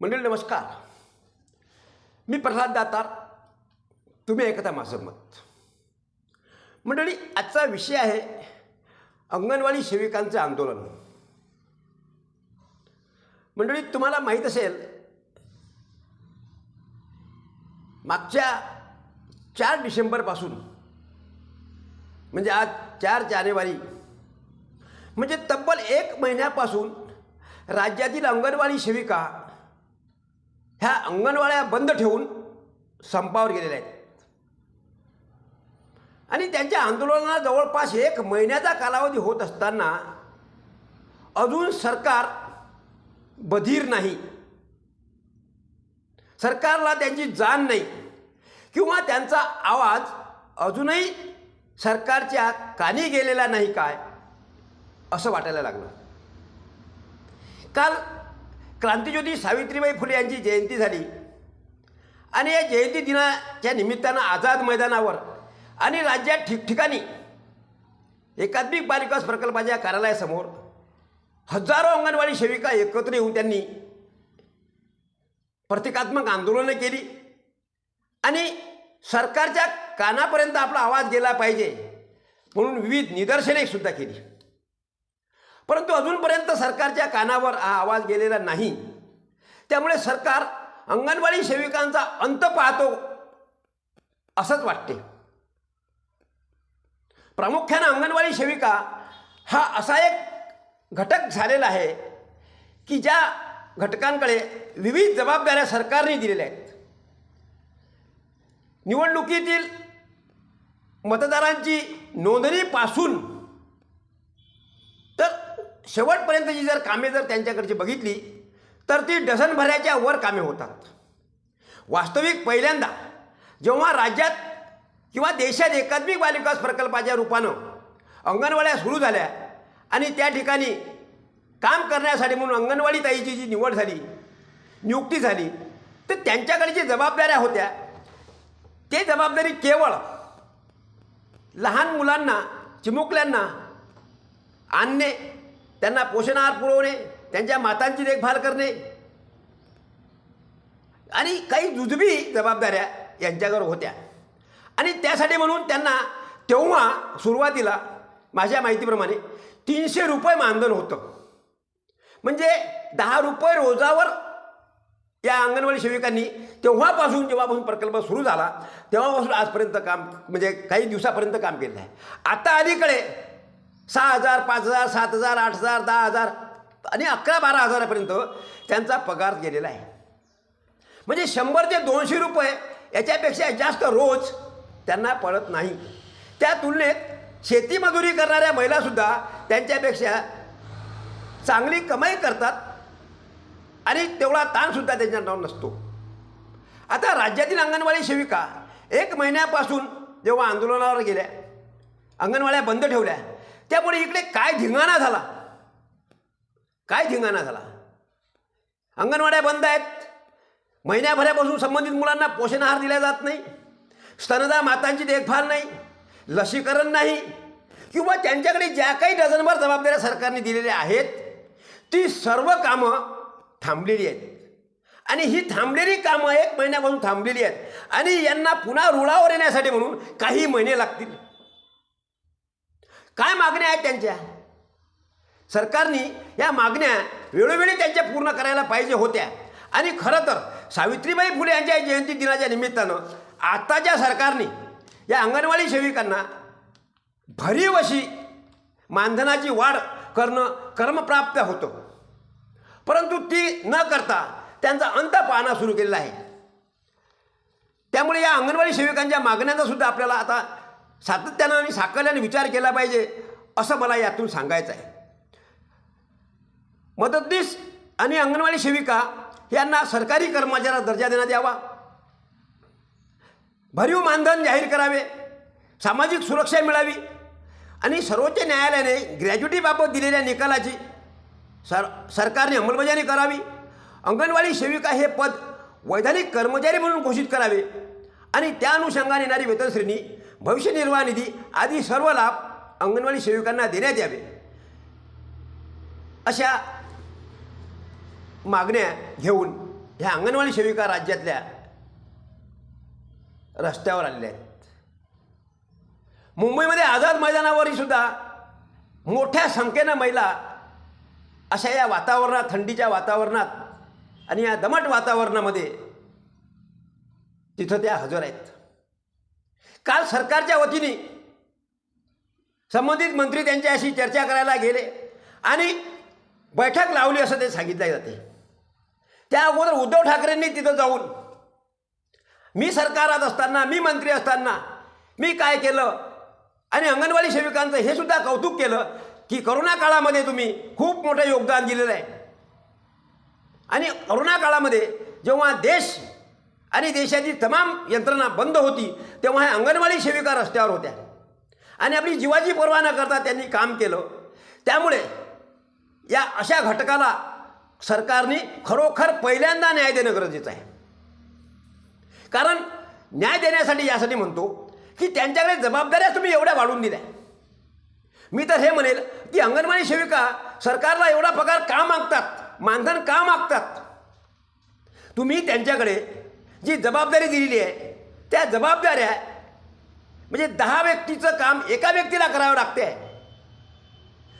मंडळी नमस्कार. मी प्रल्हाद दातार. तुम्ही ऐकता माझं मत. मंडळी आजचा विषय आहे अंगणवाडी सेविकांचं आंदोलन. मंडळी तुम्हाला माहीत असेल मागच्या चार डिसेंबरपासून म्हणजे आज चार जानेवारी म्हणजे तब्बल एक महिन्यापासून राज्यातील अंगणवाडी सेविका ह्या अंगणवाड्या बंद ठेवून संपावर गेलेल्या आहेत. आणि त्यांच्या आंदोलनाला जवळपास एक महिन्याचा कालावधी होत असताना अजून सरकार बधीर नाही. सरकारला त्यांची जाण नाही. किंवा त्यांचा आवाज अजूनही सरकारच्या कानी गेलेला नाही काय असं वाटायला लागलं. काल क्रांतिज्योती सावित्रीबाई फुले यांची जयंती झाली. आणि या जयंती दिनाच्या निमित्तानं आझाद मैदानावर आणि राज्यात ठिकठिकाणी एकात्मिक बालिकास प्रकल्पाच्या कार्यालयासमोर हजारो अंगणवाडी सेविका एकत्र येऊन त्यांनी प्रतिकात्मक आंदोलनं केली. आणि सरकारच्या कानापर्यंत आपला आवाज गेला पाहिजे म्हणून विविध निदर्शने सुद्धा केली. परंतु अजूनपर्यंत सरकारच्या कानावर हा आवाज गेलेला नाही. त्यामुळे सरकार अंगणवाडी सेविकांचा अंत पाहतो असंच वाटते. प्रामुख्यानं अंगणवाडी सेविका हा असा एक घटक झालेला आहे की ज्या घटकांकडे विविध जबाबदाऱ्या सरकारने दिलेल्या आहेत. निवडणुकीतील मतदारांची नोंदणीपासून शेवटपर्यंतची जर कामे जर त्यांच्याकडची बघितली तर ती डझनभराच्या वर कामे होतात. वास्तविक पहिल्यांदा जेव्हा राज्यात किंवा देशात एकात्मिक बालविकास प्रकल्पाच्या रूपानं अंगणवाड्या सुरू झाल्या आणि त्या ठिकाणी काम करण्यासाठी म्हणून अंगणवाडी ताईची जी निवड झाली नियुक्ती झाली तर त्यांच्याकडे जी जबाबदाऱ्या होत्या ते जबाबदारी केवळ लहान मुलांना चिमुकल्यांना आणणे त्यांना पोषण आहार पुरवणे त्यांच्या मातांची देखभाल करणे. आणि काही जुजबी जबाबदाऱ्या यांच्यावर होत्या. आणि त्यासाठी म्हणून त्यांना तेव्हा सुरुवातीला माझ्या माहितीप्रमाणे तीनशे रुपये मानधन होतं. म्हणजे दहा रुपये रोजावर या अंगणवाडी सेविकांनी तेव्हापासून जेव्हापासून प्रकल्प सुरू झाला तेव्हापासून आजपर्यंत काम म्हणजे काही दिवसापर्यंत काम केलं आहे. आता अलीकडे सहा हजार पाच हजार सात हजार आठ हजार दहा हजार आणि अकरा बारा हजारापर्यंत त्यांचा पगार गेलेला आहे. म्हणजे शंभर ते दोनशे रुपये याच्यापेक्षा जास्त रोज त्यांना पडत नाही. त्या तुलनेत शेतीमजुरी करणाऱ्या महिलासुद्धा त्यांच्यापेक्षा चांगली कमाई करतात आणि तेवढा ताणसुद्धा त्यांच्या नाव नसतो. आता राज्यातील अंगणवाडी सेविका एक महिन्यापासून जेव्हा आंदोलनावर गेल्या अंगणवाड्या बंद ठेवल्या त्यामुळे इकडे काय धिंगाणा झाला? काय धिंगाणा झाला? अंगणवाड्या बंद आहेत. महिन्याभरापासून संबंधित मुलांना पोषण आहार दिला जात नाही. स्तनदा मातांची देखभाल नाही. लसीकरण नाही. किंवा त्यांच्याकडे ज्या काही डझनभर जबाबदाऱ्या सरकारने दिलेल्या आहेत ती सर्व कामं थांबलेली आहेत. आणि ही थांबलेली कामं एक महिन्यापासून थांबलेली आहेत. आणि यांना पुन्हा रुळावर येण्यासाठी म्हणून काही महिने लागतील. काय मागण्या आहेत त्यांच्या? सरकारने या मागण्या वेळोवेळी त्यांच्या पूर्ण करायला पाहिजे होत्या. आणि खरं तर सावित्रीबाई फुले यांच्या जयंती दिनाच्या निमित्तानं आताच्या सरकारने या अंगणवाडी सेविकांना भरीव अशी मानधनाची वाढ करणं कर्मप्राप्त होतं. परंतु ती न करता त्यांचा अंत पाहणं सुरू केलेला आहे. त्यामुळे या अंगणवाडी सेविकांच्या मागण्यांचा सुद्धा आपल्याला आता सातत्यानं आणि साकल्याने विचार केला पाहिजे असं मला यातून सांगायचं आहे. मदतनीस आणि अंगणवाडी सेविका यांना सरकारी कर्मचाऱ्याचा दर्जा देण्यात यावा. भरीव मानधन जाहीर करावे सामाजिक सुरक्षा मिळावी आणि सर्वोच्च न्यायालयाने ग्रॅज्युटीबाबत दिलेल्या निकालाची सर सरकारने अंमलबजावणी करावी. अंगणवाडी सेविका हे पद वैधानिक कर्मचारी म्हणून घोषित करावे आणि त्या अनुषंगाने येणारी वेतनश्रेणी भविष्य निर्वाह निधी आदी सर्व लाभ अंगणवाडी सेविकांना देण्यात यावे. अशा मागण्या घेऊन ह्या अंगणवाडी सेविका राज्यातल्या रस्त्यावर आलेल्या आहेत. मुंबईमध्ये आझाद मैदानावरही सुद्धा मोठ्या संख्येनं महिला अशा या वातावरणात थंडीच्या वातावरणात आणि या दमट वातावरणामध्ये तिथं त्या हजर आहेत. काल सरकारच्या वतीने संबंधित मंत्री त्यांच्याशी चर्चा करायला गेले आणि बैठक लावली असं ते सांगितलं जाते. त्या अगोदर उद्धव ठाकरेंनी तिथं जाऊन मी सरकारात असताना मी मंत्री असताना मी काय केलं आणि अंगणवाडी सेविकांचं हे सुद्धा कौतुक केलं की करोना काळामध्ये तुम्ही खूप मोठं योगदान दिलेलं आहे. आणि करोना काळामध्ये जेव्हा देश आणि देशाची तमाम यंत्रणा बंद होती तेव्हा ह्या अंगणवाडी सेविका रस्त्यावर होत्या. आणि आपली जीवाची पर्वा न करता त्यांनी काम केलं. त्यामुळे या अशा घटकाला सरकारने खरोखर पहिल्यांदा न्याय देणं गरजेचं आहे. कारण न्याय देण्यासाठी यासाठी म्हणतो की त्यांच्याकडे जबाबदाऱ्या तुम्ही एवढ्या वाढून दिल्या. मी तर हे म्हणेल की अंगणवाडी सेविका सरकारला एवढा पगार का मागतात? मानधन का मागतात? तुम्ही त्यांच्याकडे जी जबाबदारी दिलेली आहे त्या जबाबदाऱ्या म्हणजे दहा व्यक्तीचं काम एका व्यक्तीला करावं लागते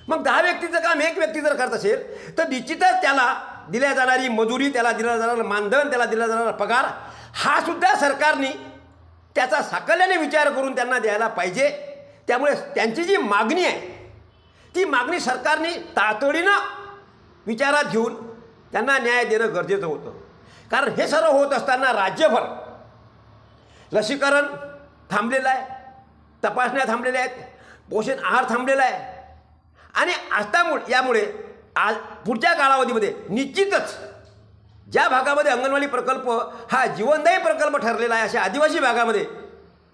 मग दहा व्यक्तीचं काम एक व्यक्ती जर करत असेल तर निश्चितच त्याला दिल्या जाणारी मजुरी त्याला दिला जाणारं मानधन त्याला दिला जाणारा पगार हा सुद्धा सरकारने त्याचा साकल्याने विचार करून त्यांना द्यायला पाहिजे. त्यामुळे त्यांची जी मागणी आहे ती मागणी सरकारने तातडीनं विचारात घेऊन त्यांना न्याय देणं गरजेचं होतं. कारण हे सर्व होत असताना राज्यभर लसीकरण थांबलेलं आहे तपासण्या थांबलेल्या आहेत पोषण आहार थांबलेला आहे. आणि आतामुळे यामुळे आज पुढच्या कालावधीमध्ये निश्चितच ज्या भागामध्ये अंगणवाडी प्रकल्प हा जीवनदायी प्रकल्प ठरलेला आहे अशा आदिवासी भागामध्ये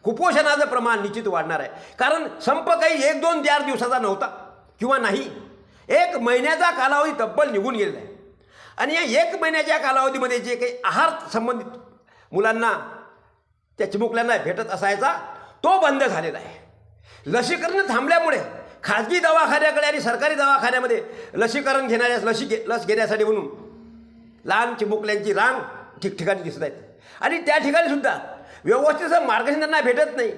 कुपोषणाचं प्रमाण निश्चित वाढणार आहे. कारण संप काही एक दोन चार दिवसाचा नव्हता किंवा नाही. एक महिन्याचा कालावधी तब्बल निघून गेलेला आहे. आणि या एक महिन्याच्या कालावधीमध्ये जे काही आहार संबंधित मुलांना त्या चिमुकल्यांना भेटत असायचा तो बंद झालेला आहे. लसीकरण थांबल्यामुळे खाजगी दवाखान्याकडे आणि सरकारी दवाखान्यामध्ये लसीकरण घेणाऱ्या लसी घे लस घेण्यासाठी म्हणून लहान चिमुकल्यांची रांग ठिकठिकाणी दिसत आहेत. आणि त्या ठिकाणी सुद्धा व्यवस्थित मार्गदर्शन त्यांना भेटत नाही.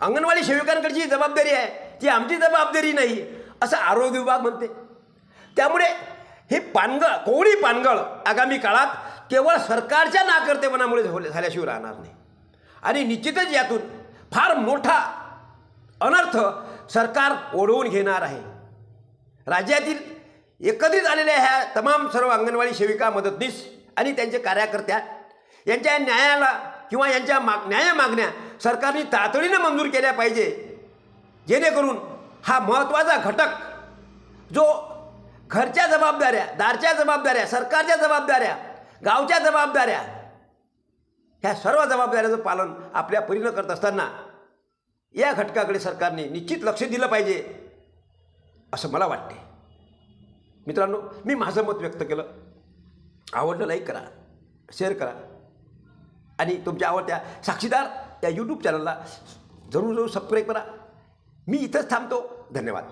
अंगणवाडी सेविकांकडची जबाबदारी आहे ती आमची जबाबदारी नाही असं आरोग्य विभाग म्हणते. त्यामुळे हे पानगळ कोवळी पानगळ आगामी काळात केवळ सरकारच्या नाकर्तेपणामुळे झाल्याशिवाय राहणार नाही. आणि निश्चितच यातून फार मोठा अनर्थ सरकार ओढवून घेणार आहे. राज्यातील एकत्रित आलेल्या ह्या तमाम सर्व अंगणवाडी सेविका मदतनीस आणि त्यांचे कार्यकर्त्या यांच्या न्यायाला किंवा यांच्या माग न्याय मागण्या सरकारने तातडीनं मंजूर केल्या पाहिजे. जेणेकरून हा महत्त्वाचा घटक जो घरच्या जबाबदाऱ्या दारच्या जबाबदाऱ्या सरकारच्या जबाबदाऱ्या गावच्या जबाबदाऱ्या ह्या सर्व जबाबदाऱ्याचं पालन आपल्या परीनं करत असताना या घटकाकडे सरकारने निश्चित लक्ष दिलं पाहिजे असं मला वाटते मित्रांनो मी माझं मत व्यक्त केलं. आवडलं लाईक करा शेअर करा. आणि तुमच्या आवडत्या साक्षीदार या यूट्यूब चॅनलला जरूर जरूर सबस्क्राईब करा. मी इथंच थांबतो. धन्यवाद.